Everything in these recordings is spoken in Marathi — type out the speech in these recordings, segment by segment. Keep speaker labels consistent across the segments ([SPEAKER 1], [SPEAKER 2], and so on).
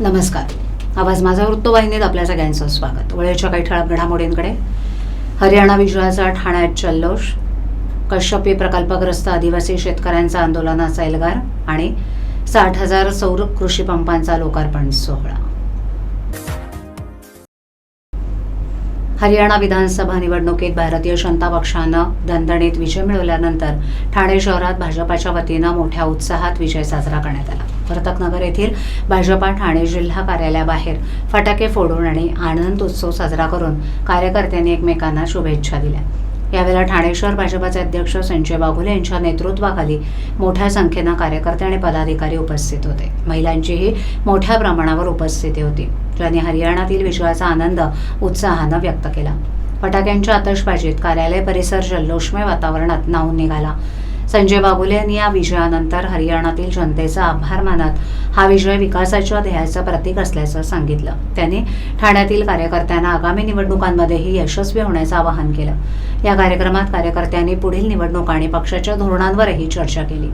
[SPEAKER 1] नमस्कार. आवाज माझा वृत्तवाहिनीत आपल्या सगळ्यांचं स्वागत. वेळेच्या काही ठळक घडामोडींकडे. हरियाणा विजयाचा ठाण्यात जल्लोष. कश्यपी प्रकल्पग्रस्त आदिवासी शेतकऱ्यांचा आंदोलनाचा एल्गार आणि साठ हजार सौर कृषी पंपांचा लोकार्पण सोहळा. हरियाणा विधानसभा निवडणुकीत भारतीय जनता पक्षानं दणदणीत विजय मिळवल्यानंतर ठाणे शहरात भाजपाच्या वतीनं मोठ्या उत्साहात विजय साजरा करण्यात आला. वर्तकनगर येथील भाजपा ठाणे जिल्हा कार्यालयाबाहेर फटाके फोडून आणि आनंद उत्सव साजरा करून कार्यकर्त्यांनी एकमेकांना शुभेच्छा दिल्या. यावेळेला ठाणे शहर भाजपाचे अध्यक्ष संजय बागुले यांच्या नेतृत्वाखाली मोठ्या संख्येनं कार्यकर्ते आणि पदाधिकारी उपस्थित होते. महिलांचीही मोठ्या प्रमाणावर उपस्थिती होती ज्यांनी हरियाणातील विजयाचा आनंद उत्साहानं व्यक्त केला. फटाक्यांच्या आतषबाजीत कार्यालय परिसर जल्लोषमय वातावरणात नाहून निघाला. संजय बाबुले यांनी या विजयानंतर हरियाणातील जनतेचा आभार मानत हा विजय विकासाच्या ध्येयाचं प्रतीक असल्याचं सांगितलं. त्यांनी ठाण्यातील कार्यकर्त्यांना आगामी निवडणुकांमध्येही यशस्वी होण्याचं आवाहन केलं. या कार्यक्रमात कार्यकर्त्यांनी पुढील निवडणूक आणि पक्षाच्या धोरणांवरही चर्चा केली.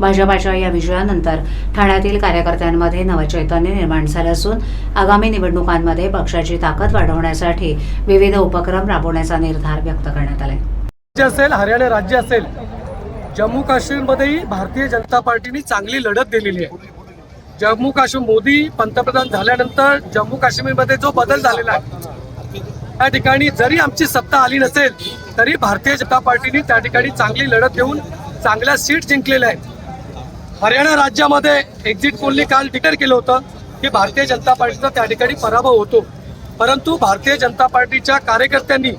[SPEAKER 1] भाजपाच्या या विजयानंतर ठाण्यातील कार्यकर्त्यांमध्ये नवचैतन्य निर्माण झालं असून आगामी निवडणुकांमध्ये पक्षाची ताकद वाढवण्यासाठी विविध उपक्रम राबवण्याचा निर्धार व्यक्त करण्यात आलाय.
[SPEAKER 2] असेल हरियाणा राज्य असेल जम्मू काश्मीरमध्येही भारतीय जनता पार्टीने चांगली लढत दिलेली आहे. जम्मू काश्मीर मोदी पंतप्रधान झाल्यानंतर जम्मू काश्मीरमध्ये जो बदल झालेला आहे त्या ठिकाणी जरी आमची सत्ता आली नसेल तरी भारतीय जनता पार्टीने त्या ठिकाणी चांगली लढत देऊन चांगल्या सीट जिंकलेल्या आहेत हरियाणा राज्यामध्ये एक्झिट पोलने काल डिक्लेअर केलं होतं की भारतीय जनता पार्टीचा त्या ठिकाणी पराभव होतो. परंतु भारतीय जनता पार्टीच्या कार्यकर्त्यांनी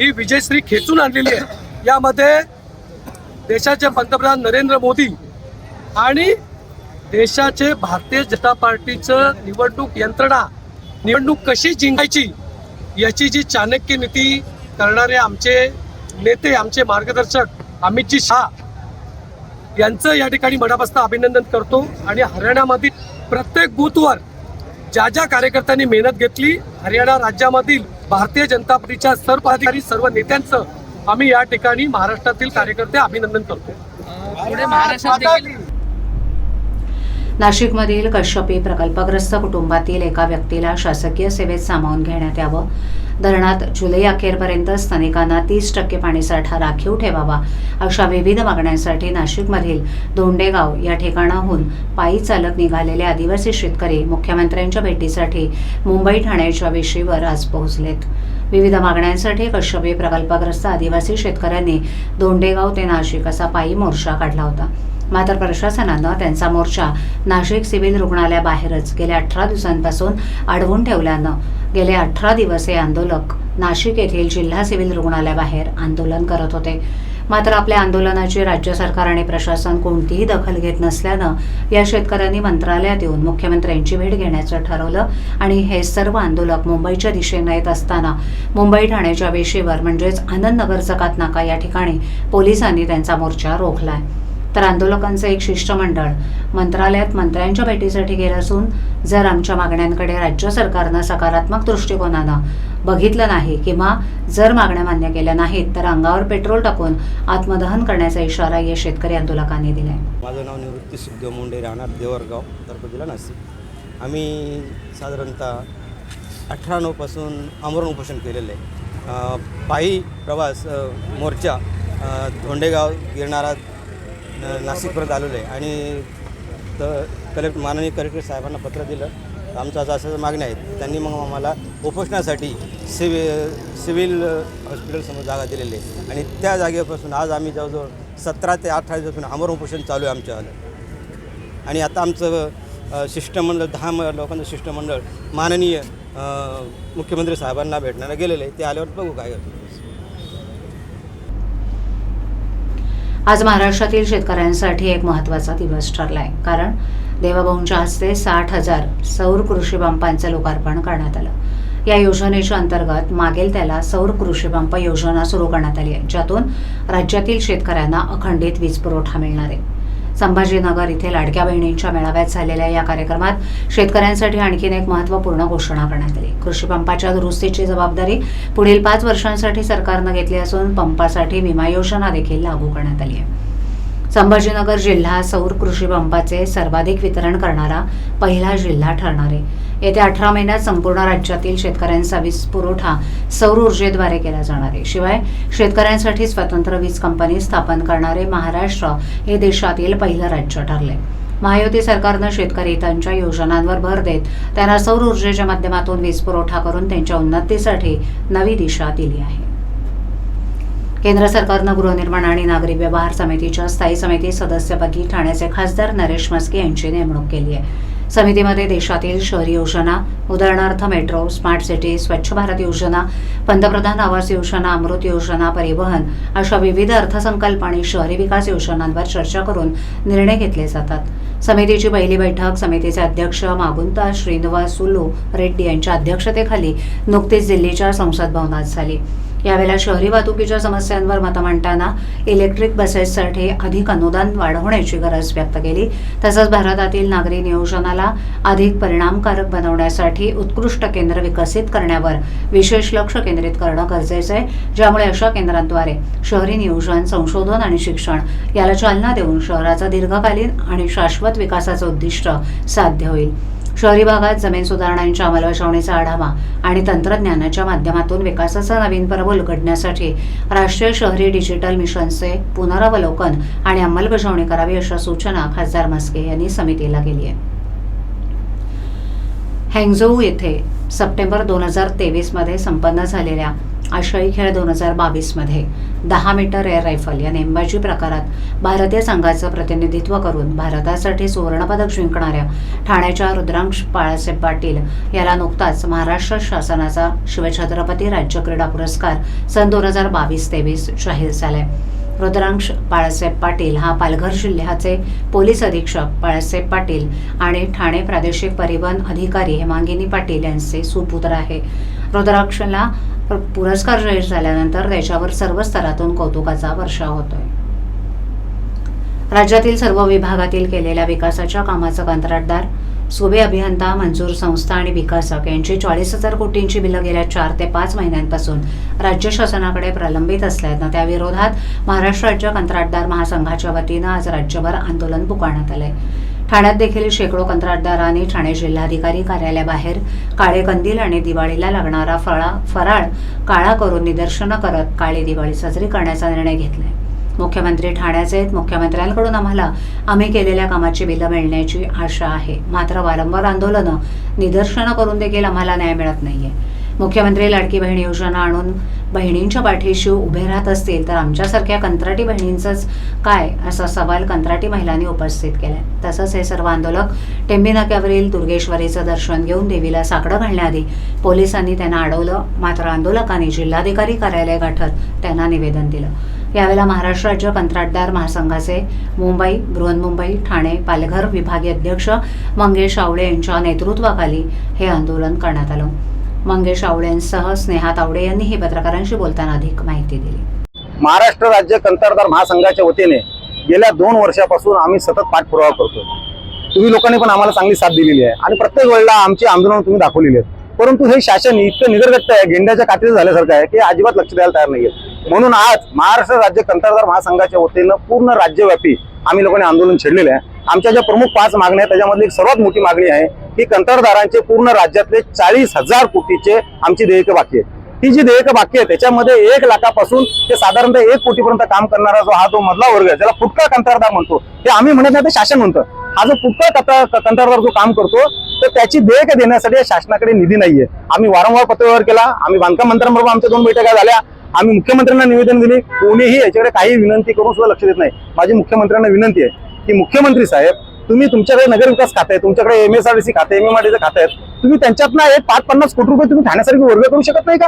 [SPEAKER 2] ही विजयश्री खेचून आणलेली आहे. यामध्ये देशाचे पंतप्रधान नरेंद्र मोदी आणि देशाचे भारतीय जनता पार्टीचं निवडणूक यंत्रणा निवडणूक कशी जिंकायची याची जी चाणक्य नीती करणारे आमचे नेते आमचे मार्गदर्शक अमितजी शहा यांचं या ठिकाणी मनापासून अभिनंदन करतो आणि हरियाणामधील प्रत्येक बूथवर ज्या ज्या कार्यकर्त्यांनी मेहनत घेतली हरियाणा राज्यामधील भारतीय जनता पार्टीच्या सर्व अधिकारी सर्व नेत्यांचं आम्ही या ठिकाणी महाराष्ट्रातील कार्यकर्ते अभिनंदन करतो
[SPEAKER 1] नाशिकमधील कश्यपी प्रकल्पग्रस्त कुटुंबातील एका व्यक्तीला शासकीय सेवेत सामावून घेण्यात यावं. धरणात जुलै अखेरपर्यंत स्थानिकांना तीस टक्के पाणीसाठा राखीव ठेवावा अशा विविध मागण्यांसाठी नाशिकमधील दोंडेगाव या ठिकाणाहून पायी चालत निघालेले आदिवासी शेतकरी मुख्यमंत्र्यांच्या भेटीसाठी मुंबई ठाण्याच्या वेशीवर आज पोहोचलेत. विविध मागण्यांसाठी कश्यपी प्रकल्पग्रस्त आदिवासी शेतकऱ्यांनी दोंडेगाव ते नाशिक असा पायी मोर्चा काढला होता. मात्र प्रशासनानं त्यांचा मोर्चा नाशिक सिव्हिल रुग्णालयाबाहेरच गेल्या अठरा दिवसांपासून अडवून ठेवल्यानं गेले अठरा दिवस हे आंदोलक नाशिक येथील जिल्हा सिव्हिल रुग्णालयाबाहेर आंदोलन करत होते. मात्र आपल्या आंदोलनाची राज्य सरकार आणि प्रशासन कोणतीही दखल घेत नसल्यानं या शेतकऱ्यांनी मंत्रालयात येऊन मुख्यमंत्र्यांची भेट घेण्याचं ठरवलं आणि हे सर्व आंदोलक मुंबईच्या दिशेनं येत असताना मुंबई ठाण्याच्या वेशीवर म्हणजेच आनंदनगर जकात नाका या ठिकाणी पोलिसांनी त्यांचा मोर्चा रोखलाय. तर आंदोलकांचं एक शिष्टमंडळ मंत्रालयात मंत्र्यांच्या भेटीसाठी गेलं असून जर आमच्या मागण्यांकडे राज्य सरकारनं सकारात्मक दृष्टिकोनानं बघितलं नाही किंवा जर मागण्या मान्य केल्या नाहीत तर अंगावर पेट्रोल टाकून आत्मदहन करण्याचा इशारा या शेतकरी आंदोलकांनी दिलाय.
[SPEAKER 3] माझं नाव निवृत्ती सिद्ध मुंडे राहणार देवरगाव तालुका जिल्हा नाशिक. आम्ही साधारणतः अठरा नऊपासून आमरण उपोषण केलेलं आहे. पायी प्रवास मोर्चा धोंडेगाव गिरणारा नाशिकपर्यंत आलेलो आहे. आणि तर कलेक्टर माननीय कलेक्टर साहेबांना पत्र दिलं. आमचं असं असं मागण्या आहेत. त्यांनी मग आम्हाला उपोषणासाठी सिवि सिव्हिल हॉस्पिटलसमोर जागा दिलेली आहे. आणि त्या जागेपासून आज आम्ही जवळजवळ सतरा ते अठरा दिवसापासून आमरण उपोषण चालू आहे आमच्यावालं आणि आता आमचं शिष्टमंडळ दहा म- लोकांचं शिष्टमंडळ माननीय मुख्यमंत्री साहेबांना भेटण्याला गेलेलं आहे. ते आल्यावर बघू काय
[SPEAKER 1] आज महाराष्ट्रातील शेतकऱ्यांसाठी एक महत्त्वाचा दिवस ठरलाय. कारण देवाभाऊंच्या हस्ते साठ हजार सौर कृषी पंपांचं लोकार्पण करण्यात आलं. या योजनेच्या अंतर्गत मागेल त्याला सौर कृषी पंप योजना सुरू करण्यात आली आहे ज्यातून राज्यातील शेतकऱ्यांना अखंडित वीज पुरवठा मिळणार आहे. संभाजीनगर इथे लाडक्या बहिणींच्या मेळाव्यात झालेल्या या कार्यक्रमात शेतकऱ्यांसाठी आणखीन एक महत्त्वपूर्ण घोषणा करण्यात आली. कृषी पंपाच्या दुरुस्तीची जबाबदारी पुढील पाच वर्षांसाठी सरकारनं घेतली असून पंपासाठी विमा योजना देखील लागू करण्यात आली आहे. संभाजीनगर जिल्हा सौर कृषी पंपाचे सर्वाधिक वितरण करणारा पहिला जिल्हा ठरणार. आहे येत्या अठरा महिन्यात संपूर्ण राज्यातील शेतकऱ्यांचा वीज पुरवठा सौर ऊर्जेद्वारे केला जाणार आहे. शिवाय शेतकऱ्यांसाठी स्वतंत्र वीज कंपनी स्थापन करणारे महाराष्ट्र हे देशातील पहिलं राज्य ठरले. महायुती सरकारनं शेतकरी त्यांच्या योजनांवर भर देत त्यांना सौर ऊर्जेच्या माध्यमातून वीज पुरवठा करून त्यांच्या उन्नतीसाठी नवी दिशा दिली आहे. केंद्र सरकारनं गृहनिर्माण आणि नागरी व्यवहार समितीच्या स्थायी समिती सदस्यपदी ठाण्याचे खासदार नरेश मस्के यांची नेमणूक केली आहे. समितीमध्ये देशातील शहरी योजना उदाहरणार्थ मेट्रो स्मार्ट सिटी स्वच्छ भारत योजना पंतप्रधान आवास योजना अमृत योजना परिवहन अशा विविध अर्थसंकल्प आणि शहरी विकास योजनांवर चर्चा करून निर्णय घेतले जातात. समितीची पहिली बैठक समितीचे अध्यक्ष मागुंता श्रीनिवासुलू रेड्डी यांच्या अध्यक्षतेखाली नुकतीच दिल्लीच्या संसद भवनात झाली. यावेळेला शहरी वाहतुकीच्या समस्यांवर मतं मांडताना इलेक्ट्रिक बसेससाठी अधिक अनुदान वाढवण्याची गरज व्यक्त केली. तसंच भारतातील नागरी नियोजनाला अधिक परिणामकारक बनवण्यासाठी उत्कृष्ट केंद्र विकसित करण्यावर विशेष लक्ष केंद्रित करणं गरजेचं आहे. ज्यामुळे अशा केंद्रांद्वारे शहरी नियोजन संशोधन आणि शिक्षण याला चालना देऊन शहराचा दीर्घकालीन आणि शाश्वत विकासाचं उद्दिष्ट साध्य होईल. शहरी भागात जमीन सुधारणांच्या अंमलबजावणीचा आढावा आणि तंत्रज्ञानाच्या माध्यमातून विकासाचा नवीन पर्व उलगडण्यासाठी राष्ट्रीय शहरी डिजिटल मिशनचे पुनरावलोकन आणि अंमलबजावणी करावी अशा सूचना खासदार मस्के यांनी समितीला केली आहे. हँगझोऊ येथे सप्टेंबर दोन हजार तेवीसमध्ये संपन्न झालेल्या आशियाई खेळ दोन हजार बावीसमध्ये. दहा मीटर एअर रायफल या नेमबाजी प्रकारात भारतीय संघाचं प्रतिनिधित्व करून भारतासाठी सुवर्णपदक जिंकणाऱ्या ठाण्याच्या रुद्रांश बाळासाहेब पाटील याला नुकताच महाराष्ट्र शासनाचा शिवछत्रपती राज्य क्रीडा पुरस्कार सन दोन हजार बावीस तेवीस जाहीर झालाय. रुद्रांश बाळासाहेब पाटील हा पालघर जिल्ह्याचे पोलीस अधीक्षक बाळासाहेब पाटील आणि ठाणे प्रादेशिक परिवहन अधिकारी हेमांगिनी पाटील यांचे सुपुत्र आहे. रुद्राक्षला पुरस्कार जाहीर झाल्यानंतर त्याच्यावर सर्व स्तरातून कौतुकाचा वर्षाव होतोय. राज्यातील सर्व विभागातील केलेल्या विकासाच्या कामाचा कंत्राटदार सुबे अभियंता मंजूर संस्था आणि विकासक यांची चाळीस हजार कोटींची बिलं गेल्या चार ते पाच महिन्यांपासून राज्य शासनाकडे प्रलंबित असल्यानं त्याविरोधात महाराष्ट्र राज्य कंत्राटदार महासंघाच्या वतीनं आज राज्यभर आंदोलन पुकारण्यात आलंय. ठाण्यात देखील शेकडो कंत्राटदारांनी ठाणे जिल्हाधिकारी कार्यालयाबाहेर काळे कंदील आणि दिवाळीला लागणारा फळा फराळ काळा करून निदर्शनं करत काळी दिवाळी साजरी करण्याचा निर्णय घेतलाय. मुख्यमंत्री ठाण्याचे आहेत. मुख्यमंत्र्यांकडून आम्हाला आम्ही केलेल्या कामाची बिलं मिळण्याची आशा आहे. मात्र वारंवार आंदोलनं निदर्शनं करून देखील आम्हाला न्याय मिळत नाहीये. मुख्यमंत्री लाडकी बहीण योजना आणून बहिणींच्या पाठीशी उभे राहत असतील तर आमच्यासारख्या कंत्राटी बहिणींचंच काय? असा सवाल कंत्राटी महिलांनी उपस्थित केलाय. तसंच हे सर्व आंदोलक टेंबी नाक्यावरील दुर्गेश्वरीचं दर्शन घेऊन देवीला साकडं घालण्याआधी पोलिसांनी त्यांना अडवलं. मात्र आंदोलकांनी जिल्हाधिकारी कार्यालय गाठत त्यांना निवेदन दिलं. यावेळेला महाराष्ट्र राज्य कंत्राटदार महासंघाचे मुंबई बृहन्मुंबई ठाणे पालघर विभागीय अध्यक्ष मंगेश आवळे यांच्या नेतृत्वाखाली हे आंदोलन करण्यात आलं. मंगेश आवळेंसह स्नेहा तावडे यांनी ही पत्रकारांशी बोलताना अधिक माहिती दिली.
[SPEAKER 4] महाराष्ट्र राज्य कंत्राटदार महासंघाच्या वतीने गेल्या दोन वर्षापासून आम्ही सतत पाठपुरावा करतो तुम्ही लोकांनी पण आम्हाला चांगली साथ दिलेली आहे. आणि प्रत्येक वेळेला आमची आंदोलन तुम्ही दाखवलेली आहेत. परंतु हे शासन इतकं निगरगट्ट आहे गेंड्याच्या कात्रीत झाल्यासारखं आहे की अजिबात लक्ष द्यायला तयार नाहीये. म्हणून आज महाराष्ट्र राज्य कंत्राटदार महासंघाच्या वतीनं पूर्ण राज्यव्यापी आम्ही लोकांनी आंदोलन छेडलेलं आहे. आमच्या ज्या प्रमुख पाच मागण्या आहेत त्याच्यामधली एक सर्वात मोठी मागणी आहे की कंत्राटदारांचे पूर्ण राज्यातले चाळीस हजार कोटीचे आमची देयकं बाकी आहेत. ही जी देयकं बाकी आहे त्याच्यामध्ये एक लाखापासून ते साधारणतः एक कोटीपर्यंत काम करणारा जो हा जो मधला वर्ग आहे त्याला फुटका कंत्राटदार म्हणतो ते आम्ही म्हणत नाही ते शासन म्हणतं. हा जो फुटका कंत्राटदार जो काम करतो तर त्याची देयक देण्यासाठी शासनाकडे निधी नाहीये. आम्ही वारंवार पत्रव्यवहार केला आम्ही बांधकाम मंत्र्यांबरोबर आमच्या दोन बैठका झाल्या आम्ही मुख्यमंत्र्यांना निवेदन दिले कोणीही याच्याकडे काही विनंती करून सुद्धा लक्ष देत नाही. माझी मुख्यमंत्र्यांना विनंती आहे की मुख्यमंत्री साहेब तुम्ही तुमच्याकडे नगरविकास खात खाते आहे तुमच्याकडे M S R D C खाते एम एम आर खाते आहेत तुम्ही त्यांच्यातनं एक पाच पन्नास कोटी रुपये तुम्ही ठाण्यासारखी वर्ग करू शकत नाही का?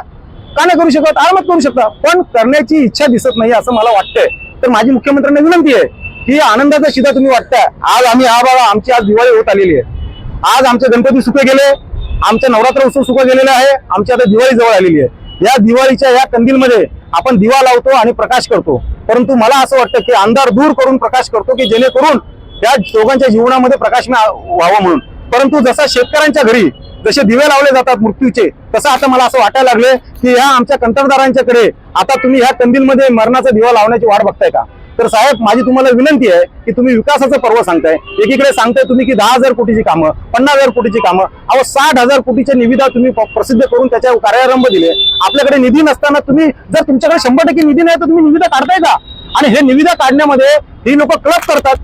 [SPEAKER 4] का नाही करू शकत? आरामात करू शकता. पण करण्याची इच्छा दिसत नाही असं मला वाटतंय. तर माझी मुख्यमंत्र्यांना विनंती आहे की आनंदाचा शिदा तुम्ही वाटताय. आज आम्ही हा बाबा आमची आज दिवाळी होत आलेली आहे. आज आमचे गणपती सुखे गेले आमचा नवरात्र उत्सव सुख गेलेला आहे आमची आता दिवाळी जवळ आलेली आहे. या दिवाळीच्या या कंदीलमध्ये आपण दिवा लावतो आणि प्रकाश करतो. परंतु मला असं वाटतं की अंधार दूर करून प्रकाश करतो की जेणेकरून त्या दोघांच्या जीवनामध्ये प्रकाशमय व्हावं म्हणून. परंतु जसा शेतकऱ्यांच्या घरी जसे दिवे लावले जातात मृत्यूचे तसं आता मला असं वाटायला लागले की ह्या आमच्या कंत्राटदारांच्याकडे आता तुम्ही ह्या कंदीलमध्ये मरणाचा दिवा लावण्याची वाट बघताय का? तर साहेब माझी तुम्हाला विनंती आहे की तुम्ही विकासाचं पर्व सांगताय. एकीकडे सांगताय तुम्ही की दहा हजार कोटीची कामं पन्नास हजार कोटीची कामं. अहो साठ हजार कोटीच्या निविदा तुम्ही प्रसिद्ध करून त्याच्या कार्यारंभ दिले. आपल्याकडे निधी नसताना तुम्ही जर तुमच्याकडे शंभर टक्के निधी नाही तर तुम्ही निविदा काढताय का? आणि हे निविदा काढण्यामध्ये ही लोक क्लब करतात.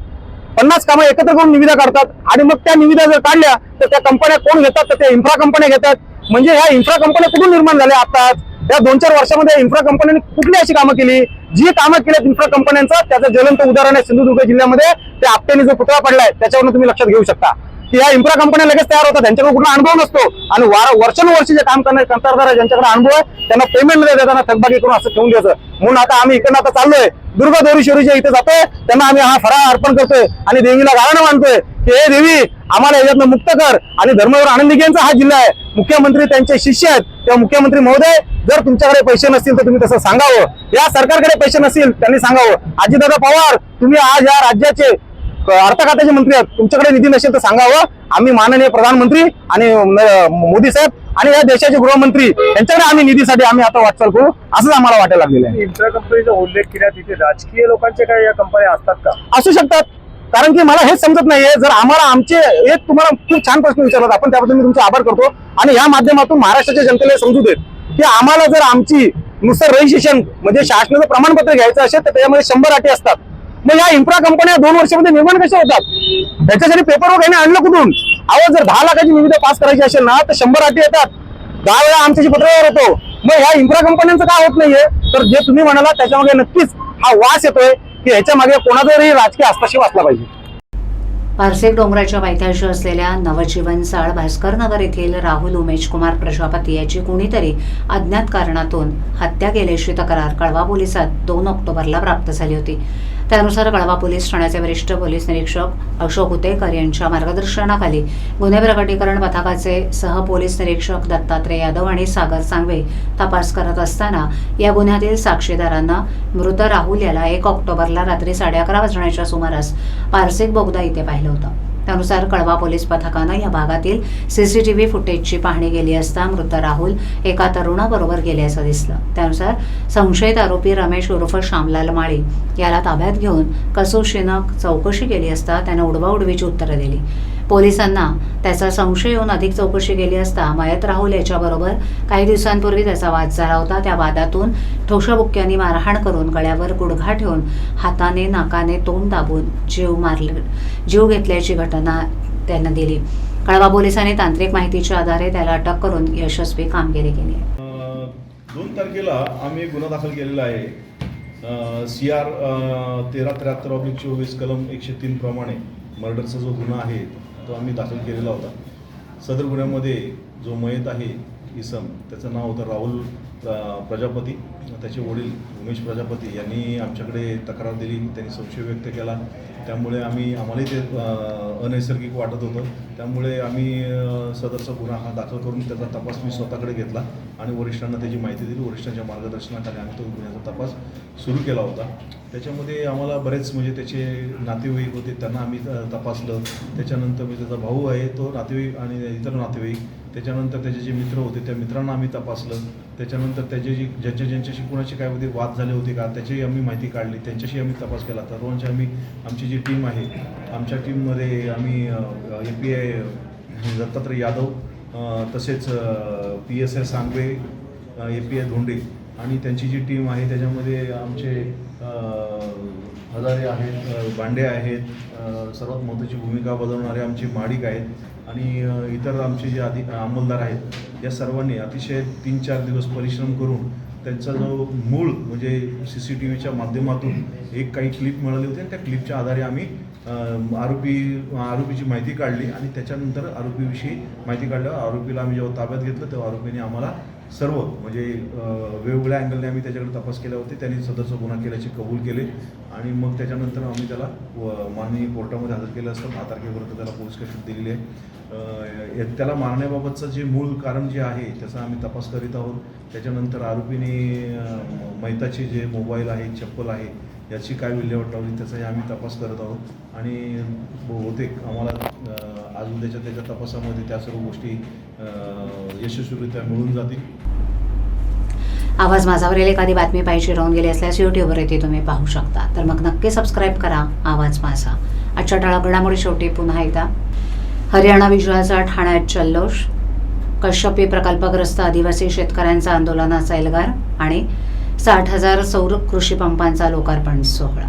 [SPEAKER 4] पन्नास कामं एकत्र करून निविदा काढतात. आणि मग त्या निविदा जर काढल्या तर त्या कंपन्या कोण घेतात? तर त्या इन्फ्रा कंपन्या घेतात. म्हणजे ह्या इन्फ्रा कंपन्या कुठून निर्माण झाल्या आताच या दोन चार वर्षामध्ये इन्फ्रा कंपन्यांनी कुठली अशी कामं केली? जी कामं केल्यात इन्फ्रा कंपन्यांचं त्याचं ज्वलंत उदाहरण आहे सिंधुदुर्ग जिल्ह्यामध्ये. त्या आपट्याने जो पुतळा पडलाय त्याच्यावरून तुम्ही लक्षात घेऊ शकता. की या इम्प्रा कंपन्या लगेच तयार होतात. त्यांच्याकडे कुठला अनुभव नसतो. आणि वार वर्षानुवर्षी जे काम करणारे कंत्राटदार ज्यांच्याकडे अनुभव आहे त्यांना पेमेंटमध्ये देताना थकबाकी करून असं ठेवून द्यायचं. म्हणून आता आम्ही इकडनं आता चाललोय. दुर्गा दोरीश्वरीच्या इथे जातोय. त्यांना आम्ही हा फराळ अर्पण करतोय. आणि देवीला गाणं मानतोय की हे देवी आम्हाला याच्यातनं मुक्त कर आणि धर्मवीर आनंदीकेंचा हा जिल्हा आहे. मुख्यमंत्री त्यांचे शिष्य आहेत. तेव्हा मुख्यमंत्री महोदय जर तुमच्याकडे पैसे नसतील तर तुम्ही तसं सांगावं. या सरकारकडे पैसे नसतील त्यांनी सांगावं. अजितदादा पवार तुम्ही आज या राज्याचे अर्थ खात्याचे मंत्री आहेत. तुमच्याकडे निधी नसेल तर सांगावं. आम्ही माननीय प्रधानमंत्री आणि मोदी साहेब आणि या देशाचे गृहमंत्री यांच्याकडे आम्ही निधीसाठी आम्ही आता वाटचाल करू. असंच आम्हाला वाटायला लागलेलं आहे.
[SPEAKER 2] इन्फ्रा कंपनीचा उल्लेख केला तिथे राजकीय लोकांचे काय या कंपन्या असतात का?
[SPEAKER 4] असू शकतात. कारण की मला हेच समजत नाहीये. जर आम्हाला आमचे एक तुम्हाला खूप छान प्रश्न विचारला आपण त्याबद्दल मी तुमचे आभार करतो. आणि या माध्यमातून महाराष्ट्राच्या जनतेला समजू देत की आम्हाला जर आमची नुसतं रजिस्ट्रेशन म्हणजे शासनाचं प्रमाणपत्र घ्यायचं असेल तर त्याच्यामध्ये शंभर अटी असतात. मग या इन्फ्रा कंपन्या दोन वर्षामध्ये निर्माण कशा होतात? त्याच्यासाठी पेपर वर्क यांनी आणलं कुठून? अहो जर दहा लाखाची निविदा पास करायची असेल ना तर शंभर अटी येतात. दहा वेळा आमच्याशी पत्रव्यवहार होतो. मग ह्या इन्फ्रा कंपन्यांचं काय होत नाहीये? तर जे तुम्ही म्हणाला त्याच्यामागे नक्कीच हा वास येतोय की ह्याच्या मागे कोणाचाही राजकीय हस्तक्षेप असला पाहिजे.
[SPEAKER 1] पारसेक डोंगराच्या पायथ्याशी असलेल्या नवजीवन साळ भास्करनगर येथील राहुल उमेश कुमार प्रजापती याची कुणीतरी अज्ञात कारणातून हत्या केल्याची तक्रार कळवा पोलिसात दोन ऑक्टोबरला प्राप्त झाली होती. त्यानुसार कळवा पोलीस ठाण्याचे वरिष्ठ पोलीस निरीक्षक अशोक उतेकर यांच्या मार्गदर्शनाखाली गुन्हे प्रकटीकरण पथकाचे सह पोलीस निरीक्षक दत्तात्रय यादव आणि सागर सांगवे तपास करत असताना या गुन्ह्यातील साक्षीदारांना मृत राहुल याला एक ऑक्टोबरला रात्री साडे अकरा वाजण्याच्या सुमारास पारसिक बोगदा इथे पाहिलं होतं. त्यानुसार कळवा पोलीस पथकानं या भागातील सीसीटीव्ही फुटेजची पाहणी केली असता मृत राहुल एका तरुणाबरोबर गेल्याचं दिसलं. त्यानुसार संशयित आरोपी रमेश उर्फ श्यामलाल माळी याला ताब्यात घेऊन कसोशीनं चौकशी केली असता त्यानं उडवाउडवीची उत्तरं दिली. पोलिसांना त्याचा संशय येऊन अधिक चौकशी केली असता मयत राहुल याच्याबरोबर काही दिवसांपूर्वी त्याचा वाद झाला होता. त्या वादातून ठोशाबुक्क्यांनी मारहाण करून गळ्यावर गुडघा ठेवून हाताने नाकाने तोंड दाबून जीव मारले जीव घेतल्याची घटना त्यांना दिली. कळवा पोलिसांनी तांत्रिक माहितीच्या आधारे त्याला अटक करून यशस्वी कामगिरी केली.
[SPEAKER 5] दोन तारखेला आम्ही गुन्हा दाखल केलेला आहे. सी आर तेरा त्र्याहत्तर ऑब्लिक चोवीस कलम एकशे तीन प्रमाणे मर्डरचा जो गुन्हा आहे तो आम्ही दाखल केलेला होता. सदर गुन्ह्यामध्ये जो मयत आहे इसम त्याचं नाव होतं राहुल प्रजापती. त्याचे वडील उमेश प्रजापती यांनी आमच्याकडे तक्रार दिली त्यांनी संशय व्यक्त केला. त्यामुळे आम्ही आम्हालाही ते अनैसर्गिक वाटत होतं. त्यामुळे आम्ही सदरचा गुन्हा हा दाखल करून त्याचा तपास मी स्वतःकडे घेतला आणि वरिष्ठांना त्याची माहिती दिली. वरिष्ठांच्या मार्गदर्शनाखाली आम्ही तो गुन्ह्याचा तपास सुरू केला होता. त्याच्यामध्ये आम्हाला बरेच म्हणजे त्याचे नातेवाईक होते त्यांना आम्ही तपासलं. त्याच्यानंतर म्हणजे त्याचा भाऊ आहे तो नातेवाईक आणि इतर नातेवाईक त्याच्यानंतर त्याचे जे मित्र होते त्या मित्रांना आम्ही तपासलं. त्याच्यानंतर त्याचे जे ज्यांच्या ज्यांच्याशी कुणाशी काय होते वाद झाले होते का त्याचीही आम्ही माहिती काढली. त्यांच्याशी आम्ही तपास केला. सर्वांची आम्ही आमची जी टीम आहे आमच्या टीममध्ये आम्ही A P I Dattatray Yadav तसेच P S I Sangave A P I Dhonde आणि त्यांची जी टीम आहे त्याच्यामध्ये आमचे हजारे आहेत बांडे आहेत सर्वात महत्त्वाची भूमिका बजावणारे आमचे माडिक आहेत आणि इतर आमचे जे आधी अंमलदार आहेत या सर्वांनी अतिशय तीन चार दिवस परिश्रम करून त्यांचा जो मूळ म्हणजे सी सी टी व्हीच्या माध्यमातून एक काही क्लिप मिळाली होती आणि त्या क्लिपच्या आधारे आम्ही आरोपी आरोपीची माहिती काढली आणि त्याच्यानंतर आरोपीविषयी माहिती काढल्यावर आरोपीला आम्ही जेव्हा ताब्यात घेतलं तेव्हा आरोपीने आम्हाला सर्व म्हणजे वेगवेगळ्या अँगलने आम्ही त्याच्याकडे तपास केला होते. त्यांनी सदरचा गुन्हा केल्याचे कबूल केले. आणि मग त्याच्यानंतर आम्ही त्याला व- माननीय कोर्टामध्ये हजर केलं असतं. दहा तारखेपर्यंत त्याला पोलीस कस्टडी दिलेली आहे. या- त्याला मारण्याबाबतचं जे मूळ कारण जे आहे त्याचा आम्ही तपास करीत आहोत. त्याच्यानंतर आरोपीने मैताचे जे मोबाईल आहे चप्पल आहे याची काय विल्हेवाट लावली त्याचाही आम्ही तपास करत आहोत. आणि बहुतेक आम्हाला आज उद्याच्या त्याच्या तपासामध्ये त्या सर्व गोष्टी यशस्वीरित्या मिळून जातील.
[SPEAKER 1] आवाज माझावरील एखादी बातमी पाहिजे राहून गेली असल्यास यूट्यूबवर येथे तुम्ही पाहू शकता. तर मग नक्की सबस्क्राईब करा. आवाज माझा. आजच्या टाळा घडामोडी शेवटी पुन्हा एकदा. हरियाणा विजयाचा ठाण्यात जल्लोष. कश्यपी प्रकल्पग्रस्त आदिवासी शेतकऱ्यांचा आंदोलनाचा एल्गार आणि साठ हजार सौर कृषी पंपांचा लोकार्पण सोहळा.